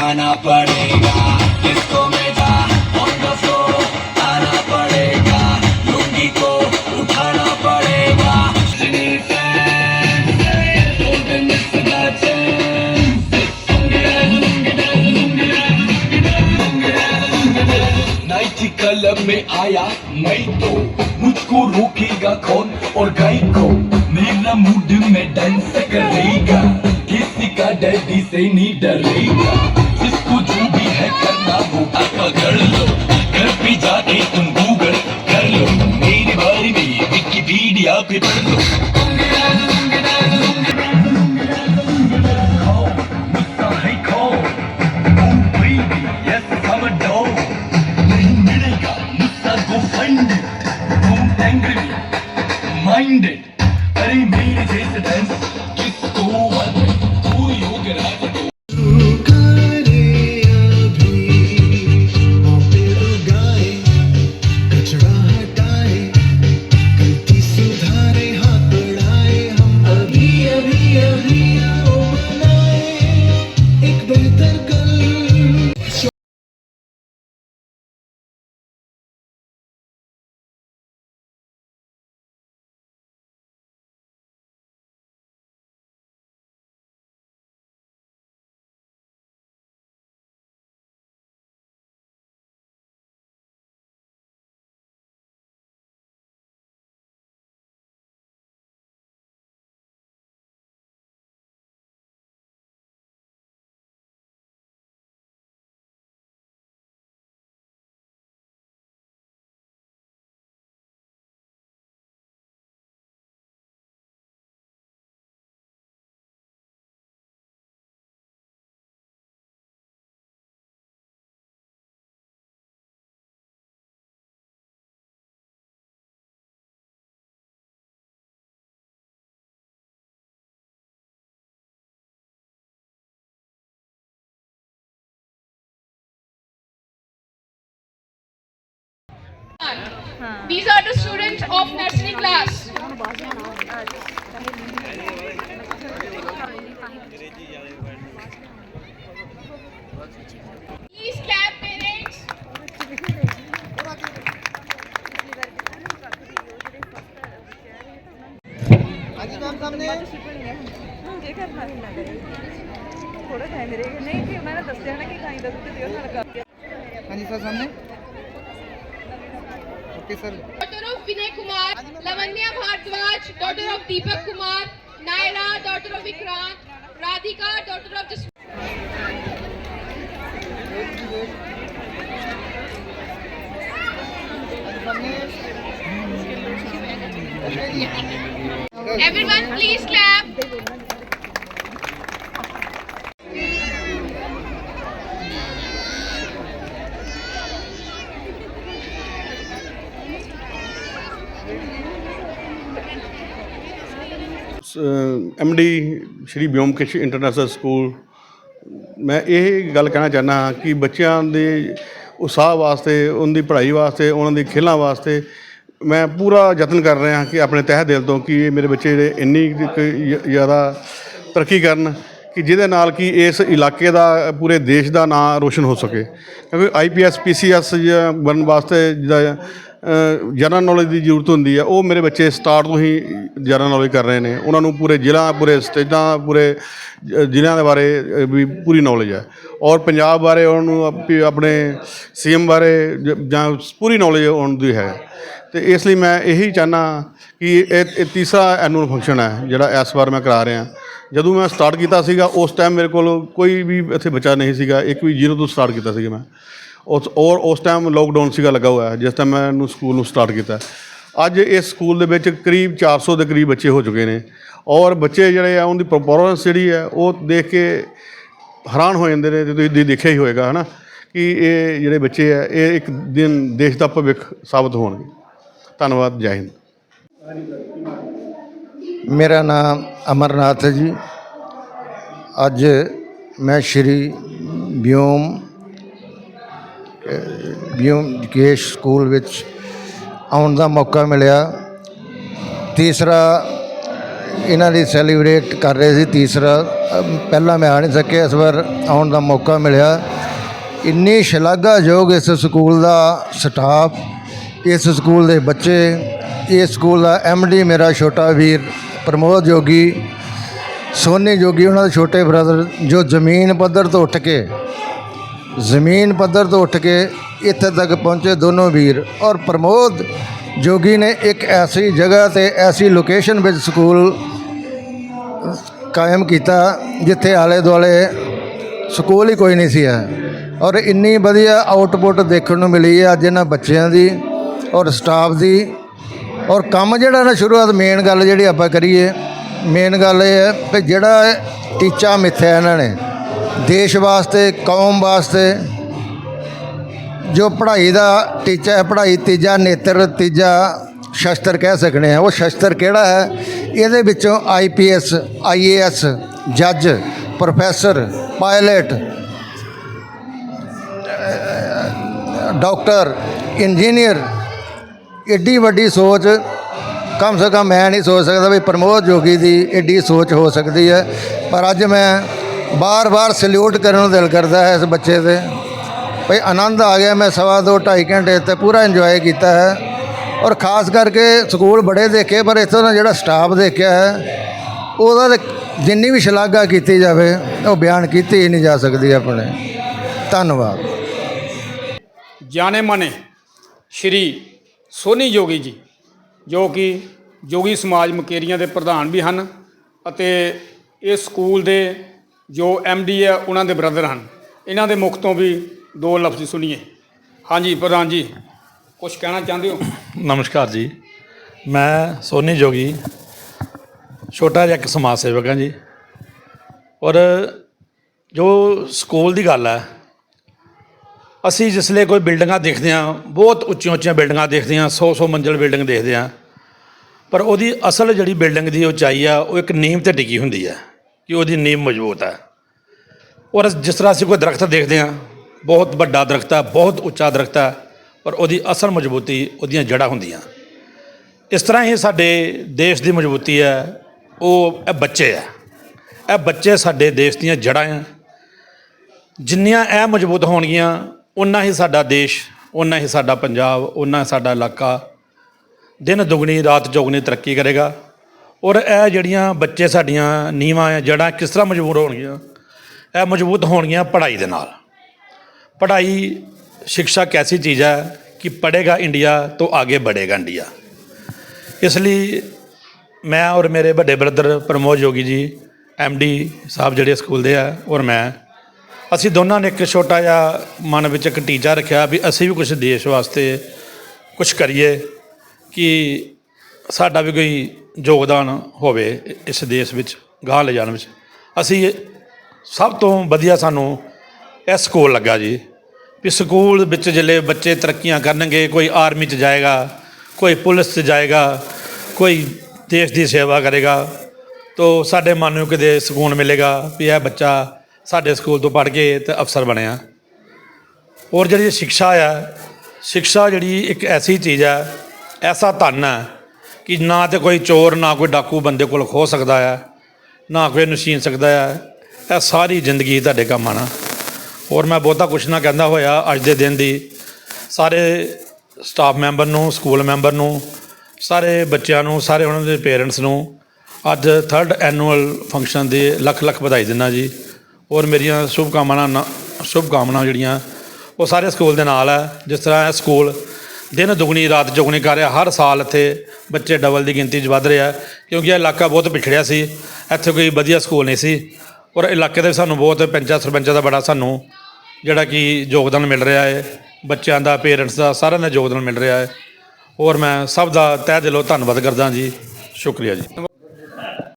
उठाना पड़ेगा। किसको में जा ऑन द आना पड़ेगा। लुंगी को उठाना पड़ेगा। कलर में आया मैं तो। मुझको रोकेगा कौन? और गाय को। मेरा मूड में डांस करेगा किसी का डैडी से नहीं डरेगा। वो पकड़ लो घर पे जाके तुम गूगल कर लो मेरी बारी में विकिपीडिया पे पढ़ लो These are the students of nursery class. Please clap parents. ਥੋੜਾ ਟਾਈਮ ਰਹੇਗਾ ਨਹੀਂ ਕਿ ਉਹਨਾਂ ਨੇ ਦੱਸਿਆ ਨਾ ਕਿ ਕਾਈ ਦਾ ਤੇ ਦਿਓ ਨਾਲ ਕਰ ਹਾਂਜੀ ਸਰ ਸਾਹਮਣੇ officer daughter of Vinay Kumar Lavanya Bhardwaj daughter of Deepak Kumar Naira daughter of Vikrant Radhika daughter of Jas Everyone please clap. MD Shri Byomkesh international school. ਮੈਂ ਇਹ ਗੱਲ ਕਹਿਣਾ ਚਾਹੁੰਦਾ ਹਾਂ ਕਿ ਬੱਚਿਆਂ ਦੇ ਉਤਸ਼ਾਹ ਵਾਸਤੇ ਉਹਨਾਂ ਦੀ ਪੜ੍ਹਾਈ ਵਾਸਤੇ, ਉਹਨਾਂ ਦੀ ਖੇਲਾਂ ਵਾਸਤੇ ਮੈਂ ਪੂਰਾ ਯਤਨ ਕਰ ਰਿਹਾ ਕਿ ਆਪਣੇ ਤਹਿ ਦਿਲ ਤੋਂ ਕਿ ਇਹ ਮੇਰੇ ਬੱਚੇ ਜਿਹੜੇ ਇੰਨੀ ਜ਼ਿਆਦਾ ਤਰੱਕੀ ਕਰਨ ਕਿ ਜਿਹਦੇ ਨਾਲ ਕਿ ਇਸ ਇਲਾਕੇ ਦਾ, ਪੂਰੇ ਦੇਸ਼ ਦਾ ਨਾਂ ਰੋਸ਼ਨ ਹੋ ਸਕੇ। ਕਿਉਂਕਿ ਆਈਪੀਐਸ ਪੀਸੀਐਸ ਬਣਨ ਵਾਸਤੇ ਜਿਹਦਾ ਜਨਰਲ ਨੌਲੇਜ ਦੀ ਜ਼ਰੂਰਤ ਹੁੰਦੀ ਹੈ। ਉਹ ਮੇਰੇ ਬੱਚੇ ਸਟਾਰਟ ਤੋਂ ਹੀ ਜਨਰਲ ਨੌਲੇਜ ਕਰ ਰਹੇ ਨੇ। ਉਹਨਾਂ ਨੂੰ ਪੂਰੇ ਜ਼ਿਲ੍ਹਾ, ਪੂਰੇ ਸਟੇਟਾਂ ਪੂਰੇ ਜ਼ਿਲ੍ਹਿਆਂ ਦੇ ਬਾਰੇ ਵੀ ਪੂਰੀ ਨੌਲੇਜ ਹੈ। ਔਰ ਪੰਜਾਬ ਬਾਰੇ ਉਹਨਾਂ ਨੂੰ ਆਪੀ- ਆਪਣੇ ਸੀਐਮ ਬਾਰੇ ਜਾਂ ਪੂਰੀ ਨੌਲੇਜ ਉਹਨਾਂ ਦੀ ਹੈ। ਤੇ ਇਸ ਲਈ ਮੈਂ ਇਹੀ ਚਾਹਨਾ ਕਿ ਇਹ ਤੀਸਰਾ ਐਨੂਅਲ ਫੰਕਸ਼ਨ ਹੈ, ਜਿਹੜਾ ਇਸ ਵਾਰ ਮੈਂ ਕਰਾ ਰਿਹਾ। ਜਦੋਂ ਮੈਂ ਸਟਾਰਟ ਕੀਤਾ ਸੀਗਾ, ਉਸ ਟਾਈਮ ਮੇਰੇ ਕੋਲ ਕੋਈ ਵੀ ਇੱਥੇ ਬੱਚਾ ਨਹੀਂ ਸੀਗਾ। ਇੱਕ ਵੀ ਜ਼ੀਰੋ ਤੋਂ ਸਟਾਰਟ ਕੀਤਾ ਸੀਗਾ ਮੈਂ। ਉਸ ਔਰ ਉਸ ਟਾਈਮ ਲੋਕਡਾਊਨ ਸੀਗਾ, ਲੱਗਾ ਹੋਇਆ। ਜਿਸ ਟਾਈਮ ਮੈਂ ਇਹਨੂੰ ਸਕੂਲ ਨੂੰ ਸਟਾਰਟ ਕੀਤਾ। ਅੱਜ ਇਸ ਸਕੂਲ ਦੇ ਵਿੱਚ ਕਰੀਬ 400 ਦੇ ਕਰੀਬ ਬੱਚੇ ਹੋ ਚੁੱਕੇ ਨੇ। ਔਰ ਬੱਚੇ ਜਿਹੜੇ ਆ, ਉਹਦੀ ਪਰਫਾਰਮੈਂਸ ਜਿਹੜੀ ਹੈ ਉਹ ਦੇਖ ਕੇ ਹੈਰਾਨ ਹੋ ਜਾਂਦੇ ਨੇ ਤੇ ਤੁਸੀਂ ਦੇਖਿਆ ਹੀ ਹੋਏਗਾ, ਹਨਾ, ਕਿ ਇਹ ਜਿਹੜੇ ਬੱਚੇ ਆ, ਇਹ ਇੱਕ ਦਿਨ ਦੇਸ਼ ਦਾ ਭਵਿੱਖ ਸਾਬਤ ਹੋਣਗੇ। ਧੰਨਵਾਦ, ਜੈ ਹਿੰਦ। ਮੇਰਾ ਨਾਮ ਅਮਰਨਾਥ ਹੈ ਜੀ। ਅੱਜ ਮੈਂ ਸ਼੍ਰੀ ਬਿਓਮ ਅਹ, ਕੇਸ਼ ਸਕੂਲ ਵਿੱਚ ਆਉਣ ਦਾ ਮੌਕਾ ਮਿਲਿਆ। ਤੀਸਰਾ ਇਹਨਾਂ ਦੀ ਸੈਲੀਬ੍ਰੇਟ ਕਰ ਰਹੇ ਸੀ। ਤੀਸਰਾ ਪਹਿਲਾਂ ਮੈਂ ਆ ਨਹੀਂ ਸਕਿਆ ਇਸ ਵਾਰ ਆਉਣ ਦਾ ਮੌਕਾ ਮਿਲਿਆ। ਇੰਨੀ ਸ਼ਲਾਘਾਯੋਗ ਇਸ ਸਕੂਲ ਦਾ ਸਟਾਫ ਇਸ ਸਕੂਲ ਦੇ ਬੱਚੇ ਇਸ ਸਕੂਲ ਦਾ ਡੀ ਮੇਰਾ ਛੋਟਾ ਵੀਰ ਪ੍ਰਮੋਦ ਜੋਗੀ ਸੋਨੀ ਜੋਗੀ ਉਹਨਾਂ ਦੇ ਛੋਟੇ ਬ੍ਰਦਰ ਜੋ ਜ਼ਮੀਨ ਪੱਧਰ ਤੋਂ ਉੱਠ ਕੇ ਜ਼ਮੀਨ ਪੱਧਰ ਤੋਂ ਉੱਠ ਕੇ ਇੱਥੇ ਤੱਕ ਪਹੁੰਚੇ ਦੋਨੋਂ ਵੀਰ ਔਰ ਪ੍ਰਮੋਦ ਜੋਗੀ ਨੇ ਇੱਕ ਐਸੀ ਜਗ੍ਹਾ ਤੇ ਐਸੀ ਲੋਕੇਸ਼ਨ ਵਿੱਚ ਸਕੂਲ ਕਾਇਮ ਕੀਤਾ ਜਿੱਥੇ ਆਲੇ ਦੁਆਲੇ ਸਕੂਲ ਹੀ ਕੋਈ ਨਹੀਂ ਸੀ ਹੈ। ਔਰ ਇੰਨੀ ਵਧੀਆ ਆਊਟਪੁੱਟ ਦੇਖਣ ਨੂੰ ਮਿਲੀ ਹੈ ਅੱਜ ਇਹਨਾਂ ਬੱਚਿਆਂ ਦੀ ਔਰ ਸਟਾਫ ਦੀ। ਔਰ ਕੰਮ ਜਿਹੜਾ ਨਾ ਸ਼ੁਰੂਆਤ ਮੇਨ ਗੱਲ ਜਿਹੜੀ ਆਪਾਂ ਕਰੀਏ ਮੇਨ ਗੱਲ ਇਹ ਹੈ ਕਿ ਜਿਹੜਾ ਟੀਚਾ ਮਿੱਥਿਆ ਇਹਨਾਂ ਨੇ ਦੇਸ਼ ਵਾਸਤੇ, ਕੌਮ ਵਾਸਤੇ, ਜੋ ਪੜ੍ਹਾਈ ਦਾ ਟੀਚਾ ਹੈ, ਪੜ੍ਹਾਈ ਤੀਜਾ, ਨੇਤਰ ਤੀਜਾ, ਸ਼ਸਤਰ ਕਹਿ ਸਕਣੇ ਆ ਉਹ ਸ਼ਸਤਰ ਕਿਹੜਾ ਹੈ? ਇਹਦੇ ਵਿੱਚੋਂ ਆਈਪੀਐਸ ਆਈਏਐਸ ਜੱਜ, ਪ੍ਰੋਫੈਸਰ, ਪਾਇਲਟ, ਡਾਕਟਰ, ਇੰਜੀਨੀਅਰ, ਏਡੀ ਵੱਡੀ ਸੋਚ, ਕਮ ਸੇ ਕਮ ਮੈਂ ਨਹੀਂ ਸੋਚ ਸਕਦਾ ਵੀ ਪ੍ਰਮੋਦ ਜੋਗੀ ਦੀ ਏਡੀ ਸੋਚ ਹੋ ਸਕਦੀ ਹੈ। ਪਰ ਅੱਜ ਮੈਂ ਬਾਰ-ਬਾਰ ਸਲੂਟ ਕਰਨ ਨੂੰ ਦਿਲ ਕਰਦਾ ਹੈ ਇਸ ਬੱਚੇ ਤੇ। ਭਈ ਆਨੰਦ ਆ ਗਿਆ, ਮੈਂ ਸਵਾ ਦੋ, ਢਾਈ ਘੰਟੇ ਤੇ ਪੂਰਾ ਇੰਜੋਏ ਕੀਤਾ ਹੈ। ਔਰ ਖਾਸ ਕਰਕੇ ਸਕੂਲ ਬੜੇ ਦੇਖੇ, ਪਰ ਇੱਥੋਂ ਦਾ ਜਿਹੜਾ ਸਟਾਫ ਦੇਖਿਆ ਹੈ, ਉਹਦਾ ਜਿੰਨੀ ਵੀ ਸ਼ਲਾਘਾ ਕੀਤੀ ਜਾਵੇ, ਉਹ ਬਿਆਨ ਕੀਤੀ ਹੀ ਨਹੀਂ ਜਾ ਸਕਦੀ ਆਪਣੇ। ਧੰਨਵਾਦ। ਜਾਣੇ ਮਾਨੇ ਸ਼੍ਰੀ ਸੋਨੀ ਜੋਗੀ ਜੀ, ਜੋ ਕਿ ਜੋਗੀ ਸਮਾਜ ਮਕੇਰੀਆਂ ਦੇ ਪ੍ਰਧਾਨ ਵੀ ਹਨ ਅਤੇ ਇਸ ਸਕੂਲ ਦੇ ਜੋ ਡੀ ਹੈ, ਉਹਨਾਂ ਦੇ ਬ੍ਰਦਰ ਹਨ। ਇਹਨਾਂ ਦੇ ਮੁਖ ਤੋਂ ਵੀ ਦੋ ਲਫ਼ਜ਼ ਸੁਣੀਏ। ਹਾਂਜੀ, ਪ੍ਰਧਾਨ ਜੀ ਕੁਝ ਕਹਿਣਾ ਚਾਹੁੰਦੇ ਹੋ? ਨਮਸਕਾਰ ਜੀ। ਮੈਂ ਸੋਨੀ ਜੋਗੀ, ਛੋਟਾ ਜਿਹਾ ਇੱਕ ਸਮਾਜ ਸੇਵਕ ਹਾਂ ਜੀ। ਔਰ ਜੋ ਸਕੂਲ ਦੀ ਗੱਲ ਹੈ, ਅਸੀਂ ਜਿਸਲੇ ਕੋਈ ਬਿਲਡਿੰਗਾਂ ਦੇਖਦੇ ਹਾਂ, ਬਹੁਤ ਉੱਚੀਆਂ ਉੱਚੀਆਂ ਬਿਲਡਿੰਗਾਂ ਦੇਖਦੇ ਹਾਂ 100 100 ਮੰਜ਼ਿਲ ਬਿਲਡਿੰਗ ਦੇਖਦੇ ਹਾਂ, ਪਰ ਉਹਦੀ ਅਸਲ ਜਿਹੜੀ ਬਿਲਡਿੰਗ ਦੀ ਉਚਾਈ ਆ, ਉਹ ਇੱਕ ਨੀਂਵ ਤੇ ਟਿਕੀ ਹੁੰਦੀ ਹੈ। ਕਿ ਉਹਦੀ ਨੀਂਹ ਮਜ਼ਬੂਤ ਹੈ। ਔਰ ਜਿਸ ਤਰ੍ਹਾਂ ਅਸੀਂ ਕੋਈ ਦਰਖਤ ਦੇਖਦੇ ਹਾਂ, ਬਹੁਤ ਵੱਡਾ ਦਰਖਤ ਹੈ, ਬਹੁਤ ਉੱਚਾ ਦਰਖਤ ਹੈ ਪਰ ਉਹਦੀ ਅਸਲ ਮਜ਼ਬੂਤੀ ਉਹਦੀਆਂ ਜੜ੍ਹਾਂ ਹੁੰਦੀਆਂ। ਇਸ ਤਰ੍ਹਾਂ ਹੀ ਸਾਡੇ ਦੇਸ਼ ਦੀ ਮਜ਼ਬੂਤੀ ਹੈ, ਉਹ ਇਹ ਬੱਚੇ ਹੈ। ਇਹ ਬੱਚੇ ਸਾਡੇ ਦੇਸ਼ ਦੀਆਂ ਜੜ੍ਹਾਂ ਹੈ ਜਿੰਨੀਆਂ ਇਹ ਮਜ਼ਬੂਤ ਹੋਣਗੀਆਂ ਉਨਾ ਹੀ ਸਾਡਾ ਦੇਸ਼ ਉਨਾ ਹੀ ਸਾਡਾ ਪੰਜਾਬ ਉਨਾ ਸਾਡਾ ਇਲਾਕਾ ਦਿਨ ਦੁਗਣੀ, ਰਾਤ ਚੌਗਣੀ ਤਰੱਕੀ ਕਰੇਗਾ। ਔਰ ਇਹ ਜਿਹੜੀਆਂ ਬੱਚੇ ਸਾਡੀਆਂ ਨੀਵਾਂ ਆ ਜੜਾਂ ਕਿਸ ਤਰ੍ਹਾਂ ਮਜ਼ਬੂਤ ਹੋਣਗੀਆਂ? ਇਹ ਮਜ਼ਬੂਤ ਹੋਣਗੀਆਂ ਪੜ੍ਹਾਈ ਦੇ ਨਾਲ। ਪੜ੍ਹਾਈ ਸਿੱਖਿਆ ਕੈਸੀ ਚੀਜ਼ ਹੈ ਕਿ ਪੜ੍ਹੇਗਾ ਇੰਡੀਆ ਤੋਂ ਅੱਗੇ ਵਧੇਗਾ ਇੰਡੀਆ। ਇਸ ਲਈ ਮੈਂ ਔਰ ਮੇਰੇ ਵੱਡੇ ਬ੍ਰਦਰ ਪ੍ਰਮੋਦ ਜੋਗੀ ਜੀ ਐਮਡੀ ਸਾਹਿਬ ਜਿਹੜੇ ਸਕੂਲ ਦੇ ਆ, ਔਰ ਮੈਂ, ਅਸੀਂ ਦੋਨਾਂ ਨੇ ਇੱਕ ਛੋਟਾ ਜਿਹਾ ਮਨ ਵਿੱਚ ਇੱਕ ਟੀਚਾ ਰੱਖਿਆ ਵੀ ਅਸੀਂ ਵੀ ਕੁਝ ਦੇਸ਼ ਵਾਸਤੇ ਕੁਝ ਕਰੀਏ ਕਿ ਸਾਡਾ ਵੀ ਕੋਈ ਯੋਗਦਾਨ ਹੋਵੇ ਇਸ ਦੇਸ਼ ਵਿੱਚ, ਗਾਹ ਲੈ ਜਾਣ ਵਿੱਚ। ਅਸੀਂ ਸਭ ਤੋਂ ਵਧੀਆ ਸਾਨੂੰ ਇਹ ਸਕੂਲ ਲੱਗਾ ਜੀ ਵੀ ਸਕੂਲ ਵਿੱਚ ਜਿਹੜੇ ਬੱਚੇ ਤਰੱਕੀਆਂ ਕਰਨਗੇ, ਕੋਈ ਆਰਮੀ 'ਚ ਜਾਏਗਾ, ਕੋਈ ਪੁਲਿਸ 'ਚ ਜਾਏਗਾ, ਕੋਈ ਦੇਸ਼ ਦੀ ਸੇਵਾ ਕਰੇਗਾ, ਤੋ ਸਾਡੇ ਮਨ ਨੂੰ ਕਿਤੇ ਸਕੂਨ ਮਿਲੇਗਾ ਵੀ ਇਹ ਬੱਚਾ ਸਾਡੇ ਸਕੂਲ ਤੋਂ ਪੜ੍ਹ ਕੇ ਤੇ ਅਫਸਰ ਬਣਿਆ। ਔਰ ਜਿਹੜੀ ਸਿੱਖਿਆ ਆ ਸਿੱਖਿਆ ਜਿਹੜੀ ਇੱਕ ਐਸੀ ਚੀਜ਼ ਹੈ ਐਸਾ ਧਨ ਹੈ ਕਿ ਨਾ ਤੇ ਕੋਈ ਚੋਰ, ਨਾ ਕੋਈ ਡਾਕੂ ਬੰਦੇ ਕੋਲ ਖੋ ਸਕਦਾ ਹੈ ਨਾ ਕੋਈ ਨਸ਼ੀਨ ਸਕਦਾ ਹੈ ਇਹ ਸਾਰੀ ਜ਼ਿੰਦਗੀ ਤੁਹਾਡੇ ਕੰਮ ਆਣਾ ਔਰ ਮੈਂ ਬਹੁਤਾ ਕੁਛ ਨਾ ਕਹਿੰਦਾ ਹੋਇਆ ਅੱਜ ਦੇ ਦਿਨ ਦੀ। ਸਾਰੇ ਸਟਾਫ ਮੈਂਬਰ ਨੂੰ ਸਕੂਲ ਮੈਂਬਰ ਨੂੰ, ਸਾਰੇ ਬੱਚਿਆਂ ਨੂੰ, ਸਾਰੇ ਉਹਨਾਂ ਦੇ ਪੇਰੈਂਟਸ ਨੂੰ ਅੱਜ ਥਰਡ ਐਨੂਅਲ ਫੰਕਸ਼ਨ ਦੇ ਲੱਖ ਲੱਖ ਵਧਾਈ ਦਿੰਦਾ ਜੀ। ਔਰ ਮੇਰੀਆਂ ਸ਼ੁਭ ਕਾਮਨਾ ਸ਼ੁਭ ਕਾਮਨਾ ਜਿਹੜੀਆਂ, ਉਹ ਸਾਰੇ ਸਕੂਲ ਦੇ ਨਾਲ ਹੈ ਜਿਸ ਤਰ੍ਹਾਂ ਇਹ ਸਕੂਲ ਦਿਨ ਦੁਗਣੀ, ਰਾਤ ਚੌਗਣੀ ਕਰ ਰਿਹਾ, ਹਰ ਸਾਲ ਇੱਥੇ ਬੱਚੇ ਡਬਲ ਦੀ ਗਿਣਤੀ 'ਚ ਵੱਧ ਰਿਹਾ, ਕਿਉਂਕਿ ਇਹ ਇਲਾਕਾ ਬਹੁਤ ਪਿਛੜਿਆ ਸੀ, ਇੱਥੇ ਕੋਈ ਵਧੀਆ ਸਕੂਲ ਨਹੀਂ ਸੀ, ਔਰ ਇਲਾਕੇ ਦੇ ਸਾਨੂੰ ਬਹੁਤ ਪੰਚਾਂ ਸਰਪੰਚਾਂ ਦਾ ਬੜਾ ਸਾਨੂੰ ਜਿਹੜਾ ਕਿ ਯੋਗਦਾਨ ਮਿਲ ਰਿਹਾ ਹੈ, ਬੱਚਿਆਂ ਦਾ ਪੇਰੈਂਟਸ ਦਾ, ਸਾਰਿਆਂ ਦਾ ਯੋਗਦਾਨ ਮਿਲ ਰਿਹਾ ਹੈ, ਔਰ ਮੈਂ ਸਭ ਦਾ ਤਹਿ ਦਿਲੋਂ ਧੰਨਵਾਦ ਕਰਦਾ ਜੀ, ਸ਼ੁਕਰੀਆ ਜੀ।